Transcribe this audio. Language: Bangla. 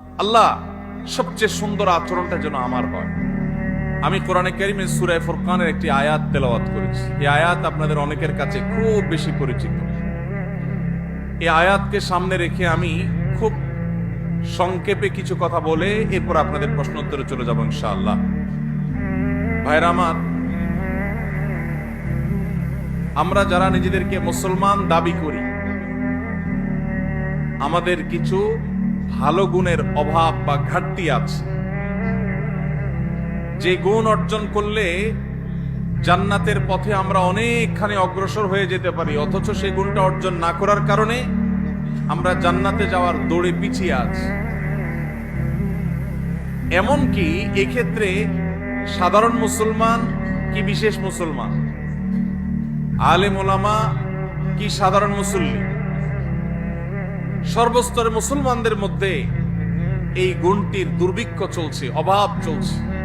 আল্লাহ, সবচেয়ে সুন্দর আচরণটা যেন আমার হয়। আমি কোরআনে কারিমের সুরায় ফুরকানের একটি আয়াত তেলাওয়াত করেছি। এই আয়াত আপনাদের অনেকের কাছে খুব বেশি পরিচিত। এই আয়াতকে সামনে রেখে আমি খুব সংক্ষেপে কিছু কথা বলে এরপর আপনাদের প্রশ্ন উত্তরে চলে যাব ইনশাআল্লাহ। ভাইরা আমার, আমরা যারা নিজেদেরকে মুসলমান দাবি করি, আমাদের কিছু ভালো গুণের অভাব বা ঘাটতি আছে। যে গুণ অর্জন করলে জান্নাতের পথে আমরা অনেকখানি অগ্রসর হয়ে যেতে পারি, অথচ সেই গুণটা অর্জন না করার কারণে আমরা জান্নাতে যাওয়ার দৌড়ে পিছিয়ে আছি। এমনকি এক্ষেত্রে সাধারণ মুসলমান কি বিশেষ মুসলমান? আলেম ওলামা কি সাধারণ মুসল্লি? সর্বস্তরের মুসলমানদের মধ্যে এই গুণটির দুর্ভিক্ষ চলছে অভাব চলছে।